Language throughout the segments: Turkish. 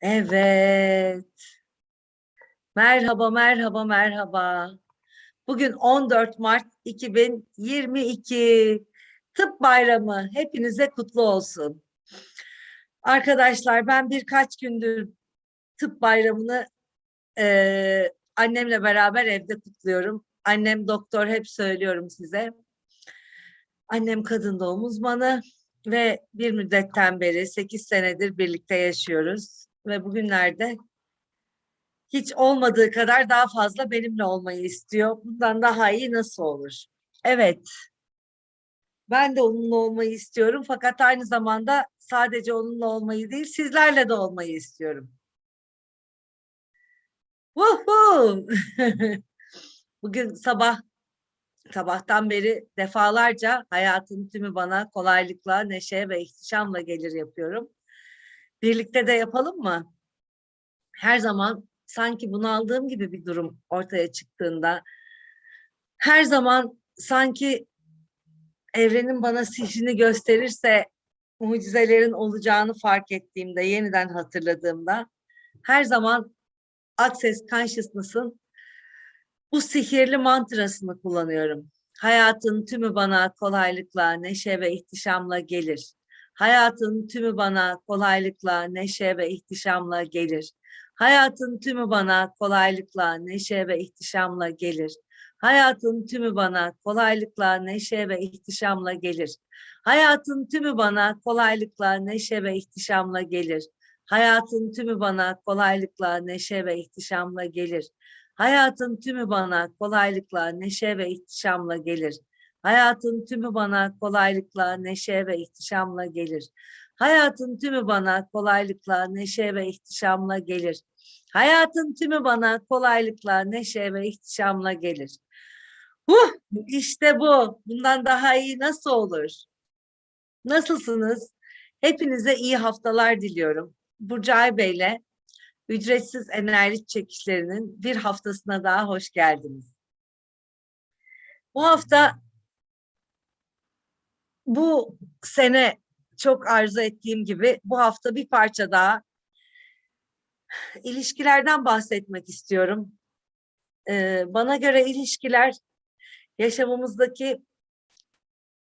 Evet. Merhaba, merhaba, merhaba. Bugün 14 Mart 2022. Tıp Bayramı hepinize kutlu olsun. Arkadaşlar ben birkaç gündür Tıp Bayramı'nı eee, annemle beraber evde kutluyorum. Annem doktor hep söylüyorum size. Annem kadın doğum uzmanı ve bir müddetten beri 8 senedir birlikte yaşıyoruz. Ve bugünlerde hiç olmadığı kadar daha fazla benimle olmayı istiyor. Bundan daha iyi nasıl olur? Evet. Ben de onunla olmayı istiyorum fakat aynı zamanda sadece onunla olmayı değil sizlerle de olmayı istiyorum. Woohoo! Bugün sabah sabahtan beri defalarca hayatın tümü bana kolaylıkla, neşe ve ihtişamla gelir yapıyorum. Birlikte de yapalım mı? Her zaman sanki bunaldığım gibi bir durum ortaya çıktığında, her zaman sanki evrenin bana sihrini gösterirse mucizelerin olacağını fark ettiğimde, yeniden hatırladığımda, her zaman Access Consciousness'ın bu sihirli mantrasını kullanıyorum. Hayatın tümü bana kolaylıkla, neşe ve ihtişamla gelir. Hayatın tümü bana kolaylıkla, neşe ve ihtişamla gelir. Hayatın tümü bana kolaylıkla, neşe ve ihtişamla gelir. Hayatın tümü bana kolaylıkla, neşe ve ihtişamla gelir. Hayatın tümü bana kolaylıkla, neşe ve ihtişamla gelir. Hayatın tümü bana kolaylıkla, neşe ve ihtişamla gelir. Hayatın tümü bana kolaylıkla, neşe ve ihtişamla gelir. Hayatın tümü bana kolaylıkla, neşe ve ihtişamla gelir. Hayatın tümü bana kolaylıkla, neşe ve ihtişamla gelir. Hayatın tümü bana kolaylıkla, neşe ve ihtişamla gelir. Huh, işte bu. Bundan daha iyi nasıl olur? Nasılsınız? Hepinize iyi haftalar diliyorum. Burcu Aybey'le ücretsiz enerji çekişlerinin bir haftasına daha hoş geldiniz. Bu hafta bu sene çok arzu ettiğim gibi bu hafta bir parça daha ilişkilerden bahsetmek istiyorum. Ee, bana göre ilişkiler yaşamımızdaki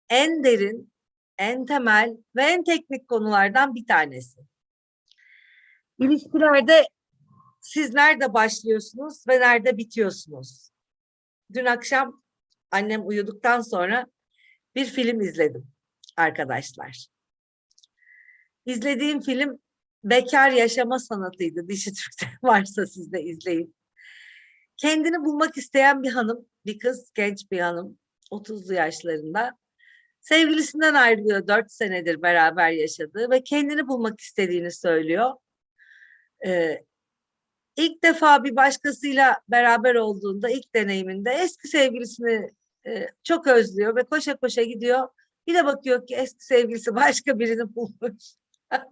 en derin, en temel ve en teknik konulardan bir tanesi. İlişkilerde siz nerede başlıyorsunuz ve nerede bitiyorsunuz? Dün akşam annem uyuduktan sonra bir film izledim arkadaşlar. İzlediğim film Bekar Yaşama Sanatıydı. Dişi Türk'te varsa siz de izleyin. Kendini bulmak isteyen bir hanım, bir kız, genç bir hanım, 30'lu yaşlarında. Sevgilisinden ayrılıyor, 4 senedir beraber yaşadığı ve kendini bulmak istediğini söylüyor. Ee, ilk defa bir başkasıyla beraber olduğunda, ilk deneyiminde eski sevgilisini e, çok özlüyor ve koşa koşa gidiyor. Bir de bakıyor ki eski sevgilisi başka birini bulmuş.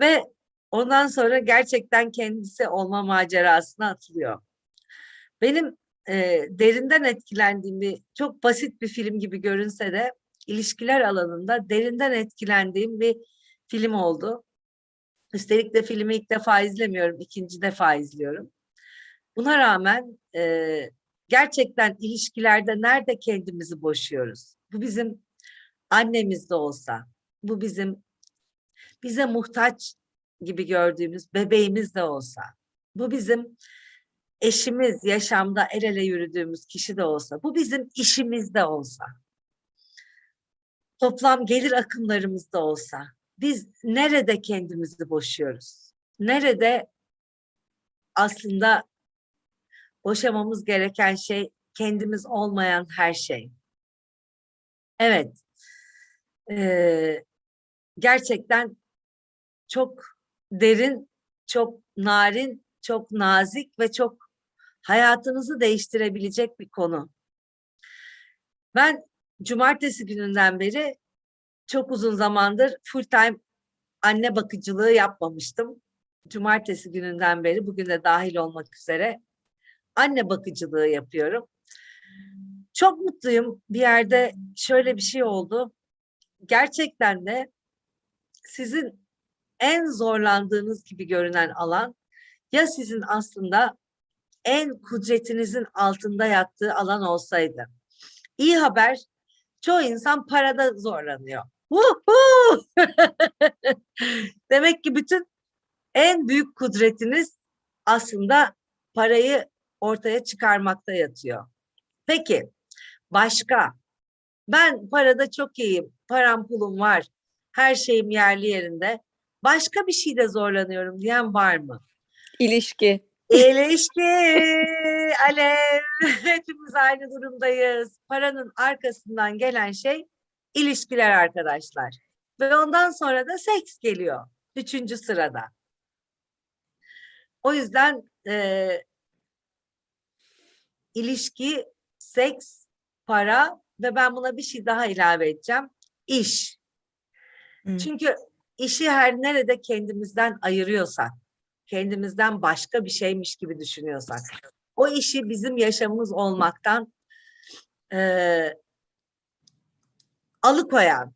ve ondan sonra gerçekten kendisi olma macerasına atılıyor. Benim e, derinden etkilendiğim bir çok basit bir film gibi görünse de ilişkiler alanında derinden etkilendiğim bir film oldu. Üstelik de filmi ilk defa izlemiyorum, ikinci defa izliyorum. Buna rağmen e, gerçekten ilişkilerde nerede kendimizi boşuyoruz? Bu bizim annemiz de olsa, bu bizim bize muhtaç gibi gördüğümüz bebeğimiz de olsa, bu bizim eşimiz, yaşamda el ele yürüdüğümüz kişi de olsa, bu bizim işimiz de olsa, toplam gelir akımlarımız da olsa, biz nerede kendimizi boşuyoruz? Nerede aslında boşamamız gereken şey kendimiz olmayan her şey? Evet. Ee, gerçekten çok derin, çok narin, çok nazik ve çok hayatınızı değiştirebilecek bir konu. Ben cumartesi gününden beri çok uzun zamandır full time anne bakıcılığı yapmamıştım. Cumartesi gününden beri bugün de dahil olmak üzere anne bakıcılığı yapıyorum. Çok mutluyum. Bir yerde şöyle bir şey oldu. Gerçekten de sizin en zorlandığınız gibi görünen alan ya sizin aslında en kudretinizin altında yattığı alan olsaydı. İyi haber, çoğu insan parada zorlanıyor. Demek ki bütün en büyük kudretiniz aslında parayı ortaya çıkarmakta yatıyor. Peki, başka? Ben parada çok iyiyim, param pulum var, her şeyim yerli yerinde. Başka bir şeyde zorlanıyorum diyen var mı? İlişki. İlişki, Alev. Hepimiz aynı durumdayız. Paranın arkasından gelen şey ilişkiler arkadaşlar. Ve ondan sonra da seks geliyor. Üçüncü sırada. O yüzden eee ilişki, seks, para ve ben buna bir şey daha ilave edeceğim. İş. Hı. Çünkü işi her nerede kendimizden ayırıyorsak, kendimizden başka bir şeymiş gibi düşünüyorsak, o işi bizim yaşamımız olmaktan eee, alıkoyan,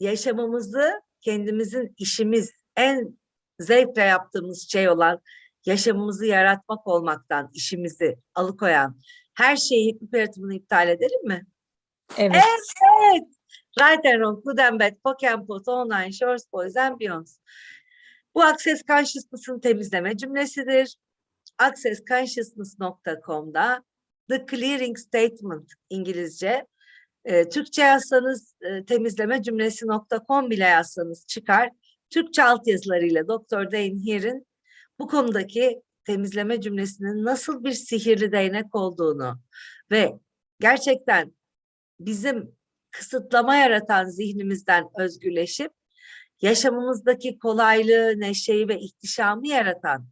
yaşamımızı kendimizin işimiz, en zevkle yaptığımız şey olan yaşamımızı yaratmak olmaktan işimizi alıkoyan her şeyi hipnoperatomu iptal edelim mi? Evet. Evet. Right and wrong, good and bad, poke and put, online, shorts, boys and beyonds. Bu Access Consciousness'ın temizleme cümlesidir. accessconsciousness.com'da The Clearing Statement İngilizce. e, Türkçe yazsanız e, temizleme cümlesi.com bile yazsanız çıkar. Türkçe altyazılarıyla Dr. Dane Heer'in bu konudaki temizleme cümlesinin nasıl bir sihirli değnek olduğunu ve gerçekten bizim kısıtlama yaratan zihnimizden özgürleşip yaşamımızdaki kolaylığı, neşeyi ve ihtişamı yaratan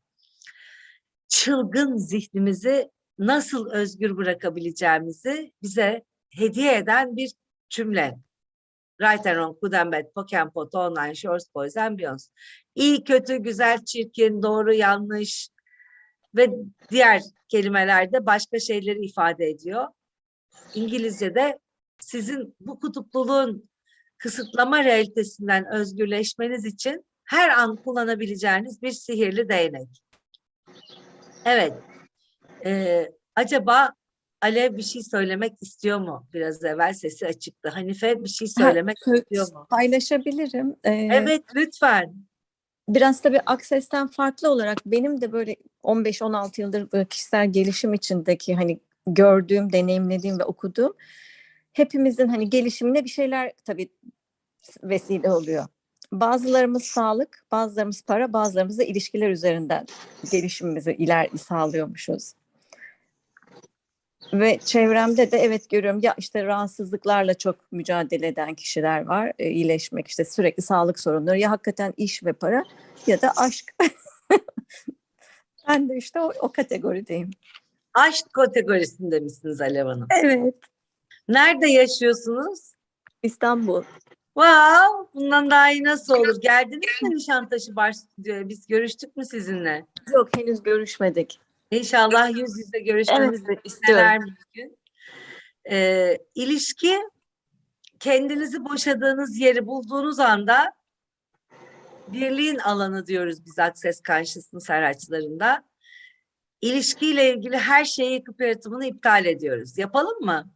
çılgın zihnimizi nasıl özgür bırakabileceğimizi bize hediye eden bir cümle. Right and wrong, good and bad, poke and pot, online, shorts, boys and beyonds. İyi, kötü, güzel, çirkin, doğru, yanlış ve diğer kelimelerde başka şeyleri ifade ediyor. İngilizce'de sizin bu kutupluluğun kısıtlama realitesinden özgürleşmeniz için her an kullanabileceğiniz bir sihirli değnek. Evet. Ee, acaba Alev bir şey söylemek istiyor mu? Biraz evvel sesi açıktı. Hanife bir şey Ha, söylemek sö- istiyor mu? Paylaşabilirim. Ee, Evet lütfen. Biraz tabii Access'ten farklı olarak benim de böyle 15-16 yıldır kişisel gelişim içindeki hani gördüğüm, deneyimlediğim ve okuduğum hepimizin hani gelişimine bir şeyler tabii vesile oluyor. Bazılarımız sağlık, bazılarımız para, bazılarımız da ilişkiler üzerinden gelişimimizi iler sağlıyormuşuz. Ve çevremde de evet görüyorum ya işte rahatsızlıklarla çok mücadele eden kişiler var. E, iyileşmek işte sürekli sağlık sorunları ya hakikaten iş ve para ya da aşk. ben de işte o, o kategorideyim. Aşk kategorisinde misiniz Alev Hanım? Evet. Nerede yaşıyorsunuz? İstanbul. Wow, bundan daha iyi nasıl olur? Geldiniz mi Nişantaşı Bar Stüdyo'ya? Biz görüştük mü sizinle? Yok henüz görüşmedik. İnşallah yüz yüze görüşmemiz Evet, istiyorum. mümkün. Ee, ilişki kendinizi boşadığınız yeri bulduğunuz anda birliğin alanı diyoruz biz Access Consciousness araçlarında. İlişkiyle ilgili her şeyi yıkıp yaratımını iptal ediyoruz. Yapalım mı?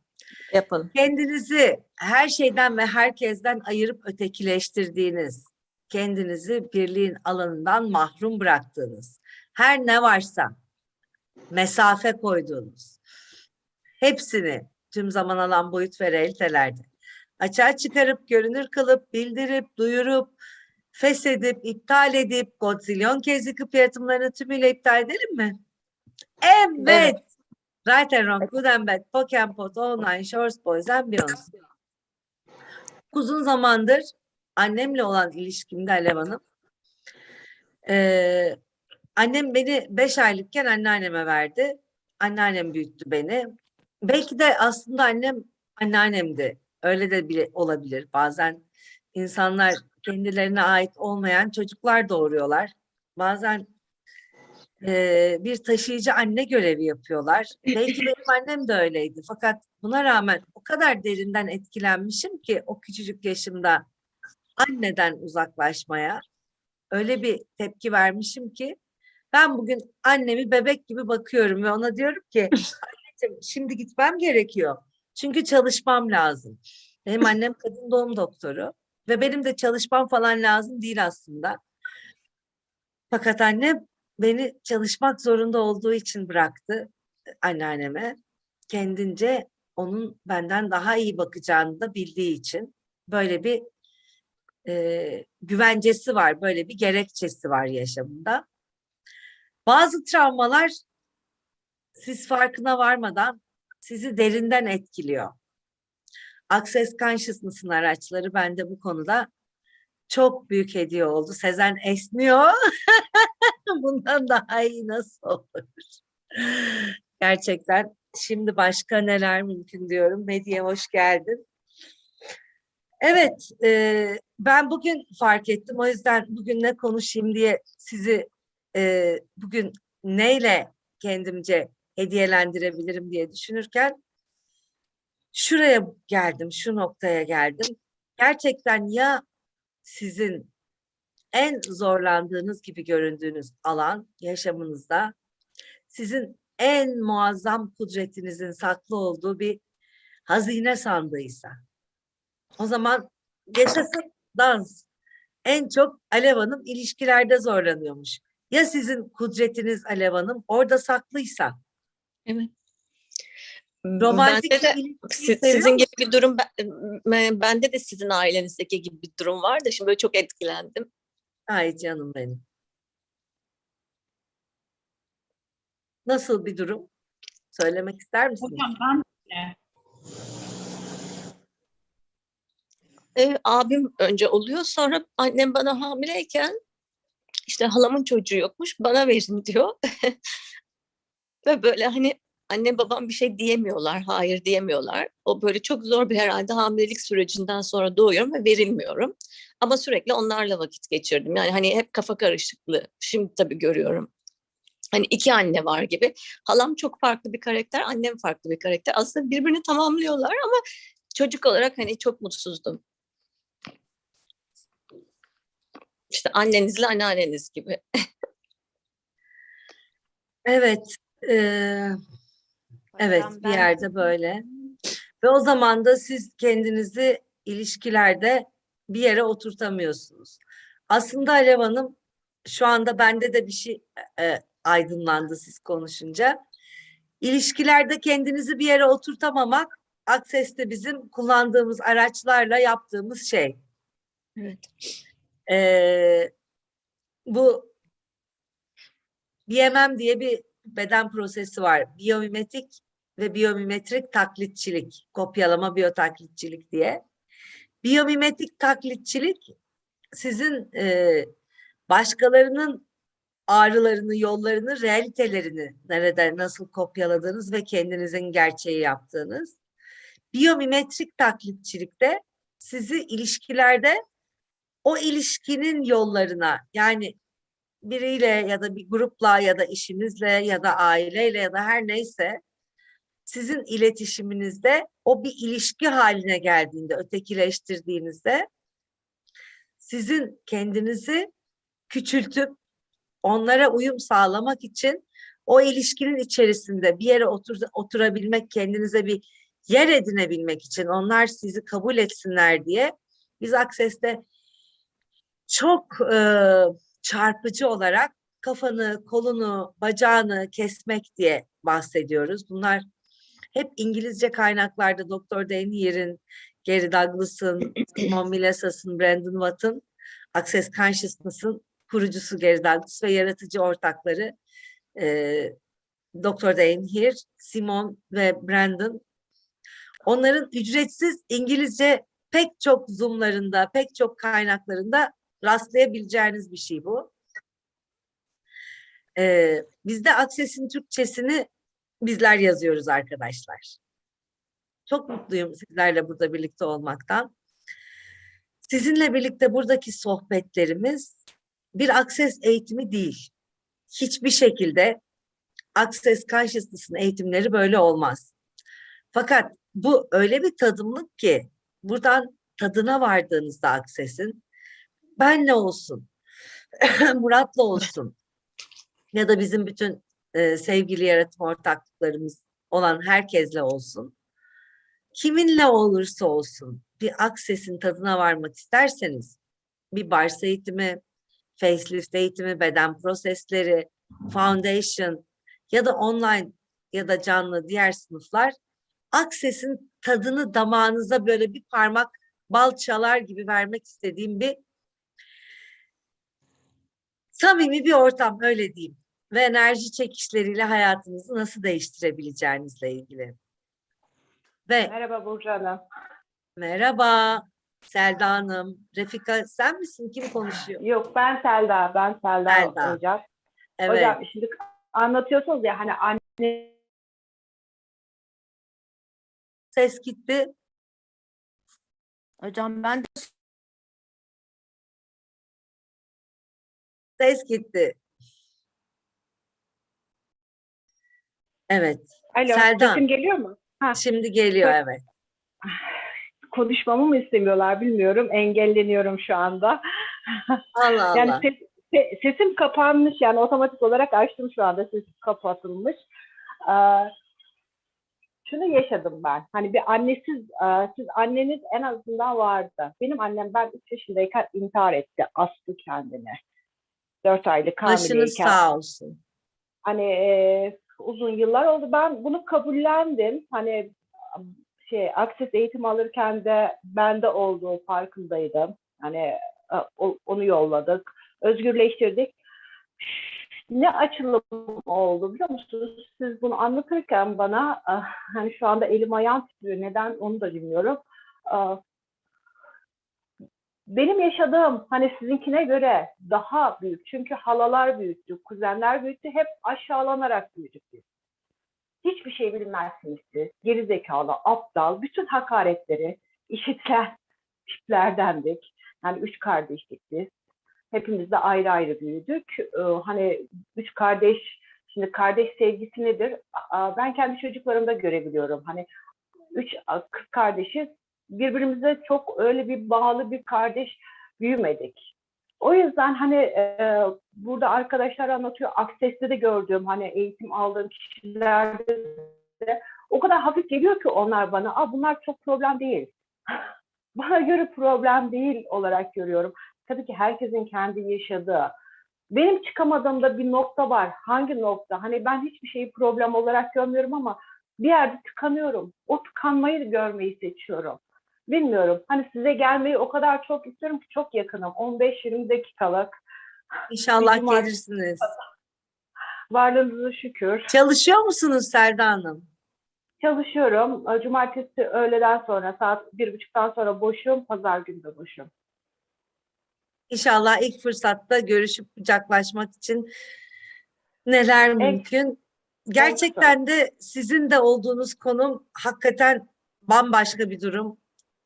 Yapalım. Kendinizi her şeyden ve herkesten ayırıp ötekileştirdiğiniz, kendinizi birliğin alanından mahrum bıraktığınız, her ne varsa mesafe koyduğunuz, hepsini tüm zaman alan boyut ve realitelerde açığa çıkarıp, görünür kılıp, bildirip, duyurup, feshedip, iptal edip, godzilyon kez yıkıp yaratımlarını tümüyle iptal edelim mi? Evet. Evet. Right and wrong, good and bad, poke and pot, online, shorts, boys and beyonds. Uzun zamandır annemle olan ilişkimde Alev Hanım, eee, annem beni beş aylıkken anneanneme verdi. Anneannem büyüttü beni. Belki de aslında annem anneannemdi. Öyle de bile olabilir. Bazen insanlar kendilerine ait olmayan çocuklar doğuruyorlar. Bazen eee, bir taşıyıcı anne görevi yapıyorlar. Belki benim annem de öyleydi. Fakat buna rağmen o kadar derinden etkilenmişim ki o küçücük yaşımda anneden uzaklaşmaya öyle bir tepki vermişim ki ben bugün annemi bebek gibi bakıyorum ve ona diyorum ki anneciğim şimdi gitmem gerekiyor. Çünkü çalışmam lazım. Benim annem kadın doğum doktoru ve benim de çalışmam falan lazım değil aslında. Fakat annem beni çalışmak zorunda olduğu için bıraktı e, anneanneme. Kendince onun benden daha iyi bakacağını da bildiği için böyle bir e, güvencesi var, böyle bir gerekçesi var yaşamında. Bazı travmalar siz farkına varmadan sizi derinden etkiliyor. Access Consciousness'ın araçları bende bu konuda çok büyük hediye oldu. Sezen esniyor. Bundan daha iyi nasıl olur? Gerçekten şimdi başka neler mümkün diyorum. Mediye hoş geldin. Evet, e, ben bugün fark ettim. O yüzden bugün ne konuşayım diye sizi e, bugün neyle kendimce hediyelendirebilirim diye düşünürken şuraya geldim, şu noktaya geldim. Gerçekten ya sizin en zorlandığınız gibi göründüğünüz alan yaşamınızda sizin en muazzam kudretinizin saklı olduğu bir hazine sandığıysa o zaman yaşasın dans. En çok Alev Hanım ilişkilerde zorlanıyormuş. Ya sizin kudretiniz Alev Hanım orada saklıysa? Evet. Romantik Bende de si- sizin gibi bir durum ben- ben- bende de sizin ailenizdeki gibi bir durum var da şimdi böyle çok etkilendim. Ay canım benim. Nasıl bir durum? Söylemek ister misin? Hocam ben de E, abim önce oluyor sonra annem bana hamileyken işte halamın çocuğu yokmuş bana verin diyor. Ve böyle hani annem babam bir şey diyemiyorlar, hayır diyemiyorlar. O böyle çok zor bir herhalde hamilelik sürecinden sonra doğuyorum ve verilmiyorum. Ama sürekli onlarla vakit geçirdim. Yani hani hep kafa karışıklığı. Şimdi tabii görüyorum. Hani iki anne var gibi. Halam çok farklı bir karakter, annem farklı bir karakter. Aslında birbirini tamamlıyorlar ama çocuk olarak hani çok mutsuzdum. İşte annenizle anneanneniz gibi. Evet. eee, evet Ben- bir ben- yerde böyle. Ve o zaman da siz kendinizi ilişkilerde bir yere oturtamıyorsunuz. Aslında Alev Hanım şu anda bende de bir şey e, aydınlandı siz konuşunca. İlişkilerde kendinizi bir yere oturtamamak Akses'te bizim kullandığımız araçlarla yaptığımız şey. Evet. Ee, bu BMM diye bir beden prosesi var. Biyomimetik ve biyomimetrik taklitçilik, kopyalama biyotaklitçilik diye. Biyomimetik taklitçilik sizin e, başkalarının ağrılarını, yollarını, realitelerini nerede nasıl kopyaladığınız ve kendinizin gerçeği yaptığınız. Biyomimetrik taklitçilikte sizi ilişkilerde o ilişkinin yollarına yani biriyle ya da bir grupla ya da işinizle ya da aileyle ya da her neyse sizin iletişiminizde o bir ilişki haline geldiğinde, ötekileştirdiğinizde sizin kendinizi küçültüp onlara uyum sağlamak için o ilişkinin içerisinde bir yere otur, oturabilmek, kendinize bir yer edinebilmek için onlar sizi kabul etsinler diye biz Akses'te çok e, çarpıcı olarak kafanı, kolunu, bacağını kesmek diye bahsediyoruz. Bunlar hep İngilizce kaynaklarda Dr. Denier'in, Gary Douglas'ın, Simon Millesas'ın, Brandon Watt'ın, Access Consciousness'ın kurucusu Gary Douglas ve yaratıcı ortakları e, Dr. Danier, Simon ve Brandon. Onların ücretsiz İngilizce pek çok zoomlarında, pek çok kaynaklarında rastlayabileceğiniz bir şey bu. Ee, bizde Akses'in Türkçesini bizler yazıyoruz arkadaşlar. Çok mutluyum sizlerle burada birlikte olmaktan. Sizinle birlikte buradaki sohbetlerimiz bir Akses eğitimi değil. Hiçbir şekilde Access Consciousness'ın eğitimleri böyle olmaz. Fakat bu öyle bir tadımlık ki buradan tadına vardığınızda Access'in ben ne olsun? Murat'la olsun ya da bizim bütün e, sevgili yaratım ortaklıklarımız olan herkesle olsun. Kiminle olursa olsun bir aksesin tadına varmak isterseniz bir bars eğitimi, facelift eğitimi, beden prosesleri, foundation ya da online ya da canlı diğer sınıflar aksesin tadını damağınıza böyle bir parmak bal çalar gibi vermek istediğim bir samimi bir ortam öyle diyeyim ve enerji çekişleriyle hayatınızı nasıl değiştirebileceğinizle ilgili. Ve Merhaba Burcu Hanım. merhaba Selda Hanım, Refika sen misin? Kim konuşuyor? Yok ben Selda, ben Selda, Selda. hocam. Evet, Hocam şimdi anlatıyorsunuz ya hani anne ses gitti. Hocam ben de Ses gitti. Evet, Alo, Selda. sesim geliyor mu? şimdi geliyor evet. Konuşmamı mı istemiyorlar bilmiyorum. Engelleniyorum şu anda. Allah Allah. Yani ses- se- sesim kapanmış yani otomatik olarak açtım şu anda sesim kapatılmış. Ee, şunu yaşadım ben. Hani bir annesiz, e, siz anneniz en azından vardı. Benim annem ben 3 yaşındayken intihar etti. Astı kendini. 4 aylık Başınız sağ olsun. Hani e, uzun yıllar oldu. Ben bunu kabullendim. Hani şey akses eğitim alırken de bende olduğu farkındaydım. Hani o- onu yolladık. Özgürleştirdik. Ne açılım oldu biliyor musunuz? Siz bunu anlatırken bana ah, hani şu anda elim ayağım titriyor. Neden onu da bilmiyorum. Benim yaşadığım hani sizinkine göre daha büyük. Çünkü halalar büyüttü, kuzenler büyüttü. Hep aşağılanarak büyüdük biz. Hiçbir şey bilmezsiniz siz. Gerizekalı, aptal, bütün hakaretleri işitilen tiplerdendik. Yani üç kardeştik biz. Hepimiz de ayrı ayrı büyüdük. Ee, hani üç kardeş, şimdi kardeş sevgisi nedir? Ben kendi çocuklarımda görebiliyorum. Hani üç kız kardeşiz birbirimize çok öyle bir bağlı bir kardeş büyümedik. O yüzden hani e, burada arkadaşlar anlatıyor, Akses'te de gördüğüm hani eğitim aldığım kişilerde de o kadar hafif geliyor ki onlar bana, Aa, bunlar çok problem değil. bana göre problem değil olarak görüyorum. Tabii ki herkesin kendi yaşadığı. Benim çıkamadığımda bir nokta var. Hangi nokta? Hani ben hiçbir şeyi problem olarak görmüyorum ama bir yerde tıkanıyorum. O tıkanmayı görmeyi seçiyorum. Bilmiyorum. Hani size gelmeyi o kadar çok istiyorum ki çok yakınım. 15-20 dakikalık. İnşallah Bizim gelirsiniz. Varlığınıza şükür. Çalışıyor musunuz Selda Hanım? Çalışıyorum. Cumartesi öğleden sonra saat bir buçuktan sonra boşum. Pazar günü de boşum. İnşallah ilk fırsatta görüşüp kucaklaşmak için neler mümkün. Gerçekten de sizin de olduğunuz konum hakikaten bambaşka bir durum.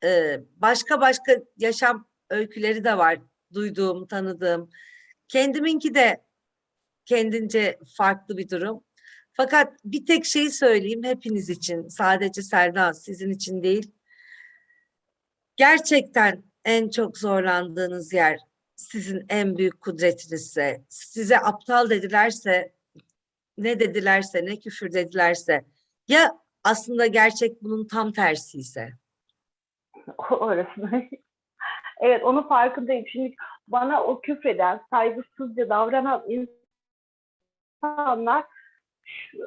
Ee, başka başka yaşam öyküleri de var duyduğum, tanıdığım. Kendiminki de kendince farklı bir durum. Fakat bir tek şeyi söyleyeyim hepiniz için, sadece Selda sizin için değil. Gerçekten en çok zorlandığınız yer sizin en büyük kudretinizse, size aptal dedilerse, ne dedilerse, ne küfür dedilerse, ya aslında gerçek bunun tam tersi ise. Orasını. evet onun farkındayım. Şimdi bana o küfreden, saygısızca davranan insanlar şu-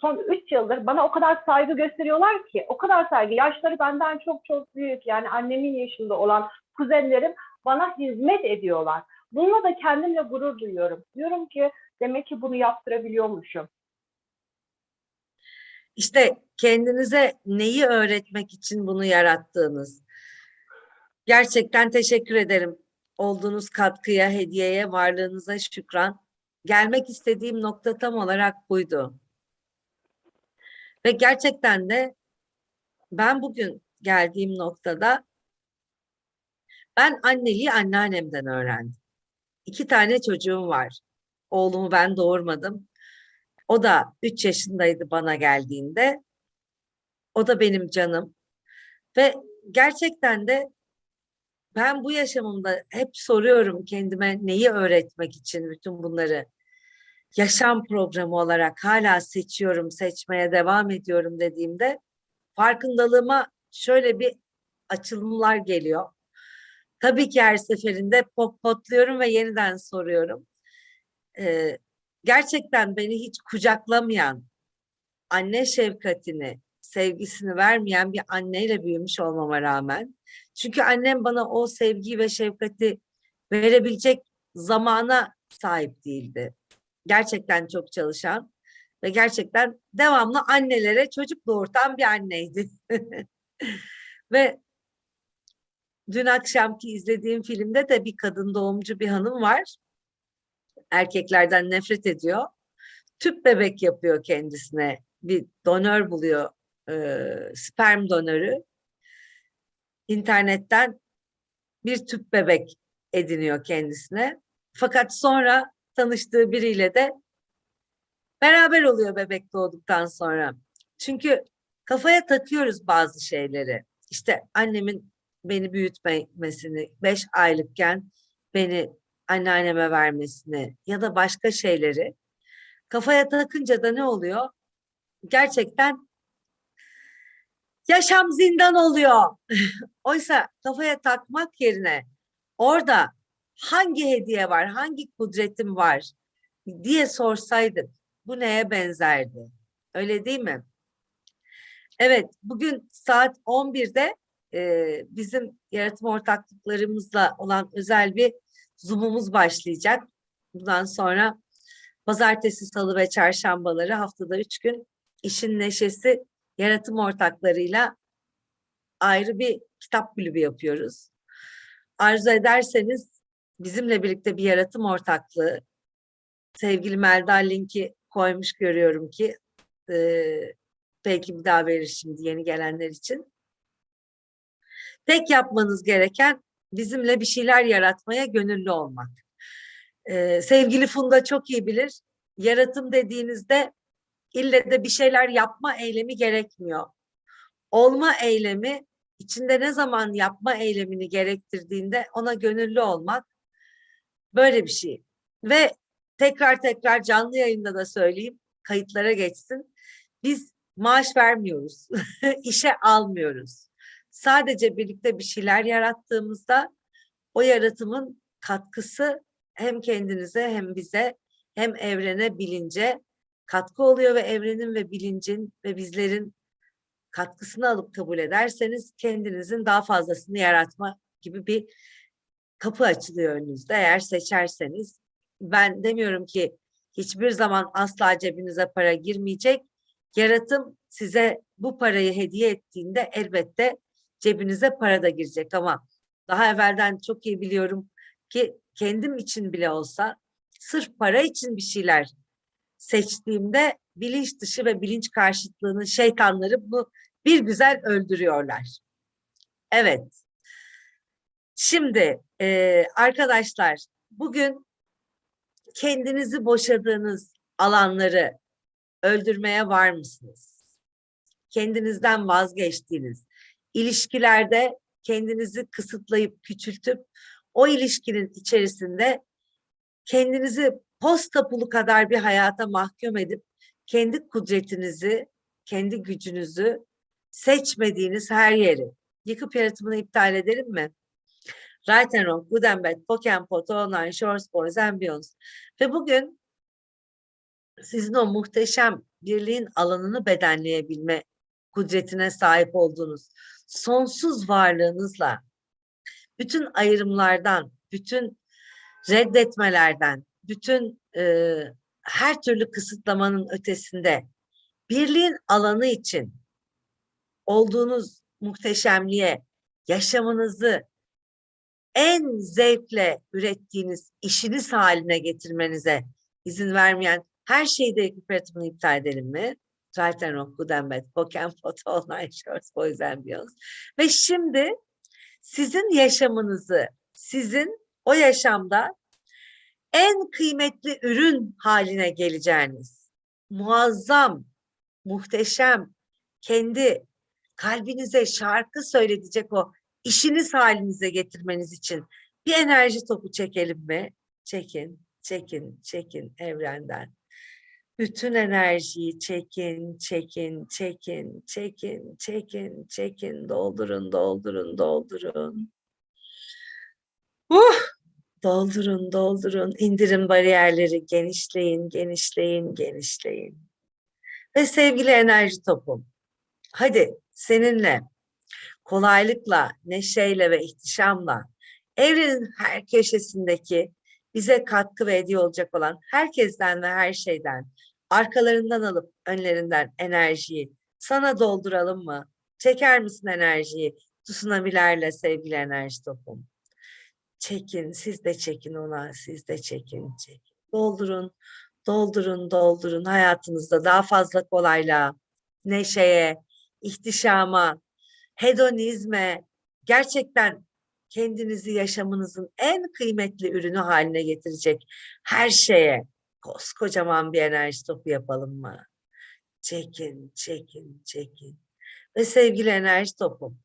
son 3 yıldır bana o kadar saygı gösteriyorlar ki, o kadar saygı. Yaşları benden çok çok büyük. Yani annemin yaşında olan kuzenlerim bana hizmet ediyorlar. Bununla da kendimle gurur duyuyorum. Diyorum ki demek ki bunu yaptırabiliyormuşum. İşte kendinize neyi öğretmek için bunu yarattığınız. Gerçekten teşekkür ederim. Olduğunuz katkıya, hediyeye, varlığınıza şükran. Gelmek istediğim nokta tam olarak buydu. Ve gerçekten de ben bugün geldiğim noktada ben anneliği anneannemden öğrendim. İki tane çocuğum var. Oğlumu ben doğurmadım. O da 3 yaşındaydı bana geldiğinde. O da benim canım. Ve gerçekten de ben bu yaşamımda hep soruyorum kendime neyi öğretmek için bütün bunları. Yaşam programı olarak hala seçiyorum, seçmeye devam ediyorum dediğimde farkındalığıma şöyle bir açılımlar geliyor. Tabii ki her seferinde pop potluyorum ve yeniden soruyorum. Ee, gerçekten beni hiç kucaklamayan, anne şefkatini, sevgisini vermeyen bir anneyle büyümüş olmama rağmen. Çünkü annem bana o sevgiyi ve şefkati verebilecek zamana sahip değildi. Gerçekten çok çalışan ve gerçekten devamlı annelere çocuk doğurtan bir anneydi. ve dün akşamki izlediğim filmde de bir kadın doğumcu bir hanım var. Erkeklerden nefret ediyor. Tüp bebek yapıyor kendisine. Bir donör buluyor. e, sperm donörü. İnternetten bir tüp bebek ediniyor kendisine. Fakat sonra tanıştığı biriyle de beraber oluyor bebek doğduktan sonra. Çünkü kafaya takıyoruz bazı şeyleri. İşte annemin beni büyütmesini, beş aylıkken beni anneanneme vermesini ya da başka şeyleri kafaya takınca da ne oluyor? Gerçekten yaşam zindan oluyor. Oysa kafaya takmak yerine orada hangi hediye var, hangi kudretim var diye sorsaydık bu neye benzerdi? Öyle değil mi? Evet, bugün saat 11'de e, bizim yaratım ortaklıklarımızla olan özel bir Zoom'umuz başlayacak. Bundan sonra pazartesi, salı ve çarşambaları haftada üç gün işin neşesi yaratım ortaklarıyla ayrı bir kitap kulübü yapıyoruz. Arzu ederseniz bizimle birlikte bir yaratım ortaklığı sevgili Melda linki koymuş görüyorum ki e, belki bir daha verir şimdi yeni gelenler için. Tek yapmanız gereken bizimle bir şeyler yaratmaya gönüllü olmak. Ee, sevgili Funda çok iyi bilir. Yaratım dediğinizde ille de bir şeyler yapma eylemi gerekmiyor. Olma eylemi içinde ne zaman yapma eylemini gerektirdiğinde ona gönüllü olmak böyle bir şey. Ve tekrar tekrar canlı yayında da söyleyeyim, kayıtlara geçsin. Biz maaş vermiyoruz, işe almıyoruz. Sadece birlikte bir şeyler yarattığımızda o yaratımın katkısı hem kendinize hem bize hem evrene bilince katkı oluyor ve evrenin ve bilincin ve bizlerin katkısını alıp kabul ederseniz kendinizin daha fazlasını yaratma gibi bir kapı açılıyor önünüzde eğer seçerseniz. Ben demiyorum ki hiçbir zaman asla cebinize para girmeyecek. Yaratım size bu parayı hediye ettiğinde elbette cebinize para da girecek ama daha evvelden çok iyi biliyorum ki kendim için bile olsa sırf para için bir şeyler seçtiğimde bilinç dışı ve bilinç karşıtlığının şeytanları bunu bir güzel öldürüyorlar. Evet. Şimdi e, arkadaşlar bugün kendinizi boşadığınız alanları öldürmeye var mısınız? Kendinizden vazgeçtiğiniz, ilişkilerde kendinizi kısıtlayıp küçültüp o ilişkinin içerisinde kendinizi posta pulu kadar bir hayata mahkum edip kendi kudretinizi, kendi gücünüzü seçmediğiniz her yeri yıkıp yaratımını iptal edelim mi? Right and Wrong, Good and Bad, Poken Pot, Online, Shorts, Boys and. Ve bugün sizin o muhteşem birliğin alanını bedenleyebilme kudretine sahip olduğunuz sonsuz varlığınızla bütün ayrımlardan, bütün reddetmelerden, bütün e, her türlü kısıtlamanın ötesinde birliğin alanı için olduğunuz muhteşemliğe, yaşamınızı en zevkle ürettiğiniz işiniz haline getirmenize izin vermeyen her şeyde ekip yaratımını iptal edelim mi? Good and Bad, Poken Photo, Online Shorts, Boys and Beyonds. Ve şimdi sizin yaşamınızı, sizin o yaşamda en kıymetli ürün haline geleceğiniz, muazzam, muhteşem, kendi kalbinize şarkı söyletecek o işiniz halinize getirmeniz için bir enerji topu çekelim mi? Çekin, çekin, çekin evrenden. Bütün enerjiyi çekin, çekin, çekin, çekin, çekin, çekin, doldurun, doldurun, doldurun. Uh! Doldurun, doldurun, indirin bariyerleri, genişleyin, genişleyin, genişleyin. Ve sevgili enerji topum, hadi seninle kolaylıkla, neşeyle ve ihtişamla evrenin her köşesindeki bize katkı ve hediye olacak olan herkesten ve her şeyden arkalarından alıp önlerinden enerjiyi sana dolduralım mı? Çeker misin enerjiyi? Tsunamilerle sevgili enerji topum. Çekin, siz de çekin ona, siz de çekin, çekin. Doldurun, doldurun, doldurun. Hayatınızda daha fazla kolaylığa, neşeye, ihtişama, hedonizme, gerçekten kendinizi yaşamınızın en kıymetli ürünü haline getirecek her şeye koskocaman bir enerji topu yapalım mı? Çekin, çekin, çekin. Ve sevgili enerji topum,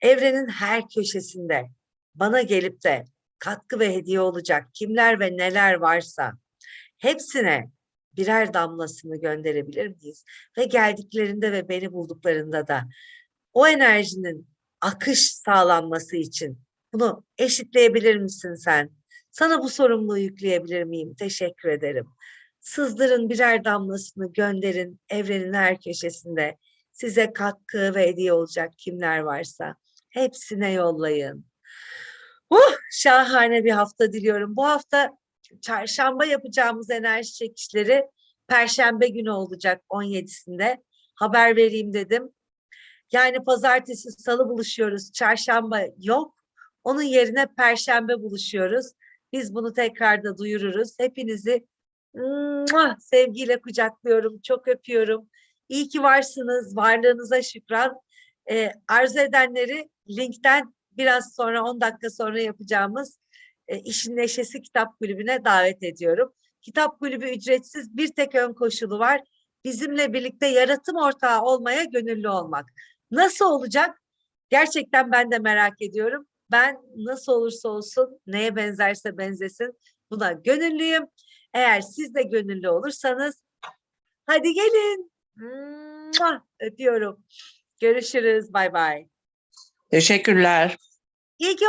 evrenin her köşesinde bana gelip de katkı ve hediye olacak kimler ve neler varsa hepsine birer damlasını gönderebilir miyiz? Ve geldiklerinde ve beni bulduklarında da o enerjinin akış sağlanması için bunu eşitleyebilir misin sen? Sana bu sorumluluğu yükleyebilir miyim? Teşekkür ederim. Sızdırın birer damlasını gönderin evrenin her köşesinde. Size katkı ve hediye olacak kimler varsa hepsine yollayın. Uh, şahane bir hafta diliyorum. Bu hafta çarşamba yapacağımız enerji çekişleri perşembe günü olacak 17'sinde. Haber vereyim dedim. Yani pazartesi, salı buluşuyoruz. Çarşamba yok. Onun yerine perşembe buluşuyoruz. Biz bunu tekrar da duyururuz. Hepinizi sevgiyle kucaklıyorum. Çok öpüyorum. İyi ki varsınız. Varlığınıza şükran. Ee, arzu edenleri linkten biraz sonra 10 dakika sonra yapacağımız e, İşin Neşesi Kitap Kulübü'ne davet ediyorum. Kitap Kulübü ücretsiz bir tek ön koşulu var. Bizimle birlikte yaratım ortağı olmaya gönüllü olmak. Nasıl olacak? Gerçekten ben de merak ediyorum. Ben nasıl olursa olsun, neye benzerse benzesin buna gönüllüyüm. Eğer siz de gönüllü olursanız hadi gelin. Mua! Öpüyorum. Görüşürüz. Bay bay. Teşekkürler. İyi ki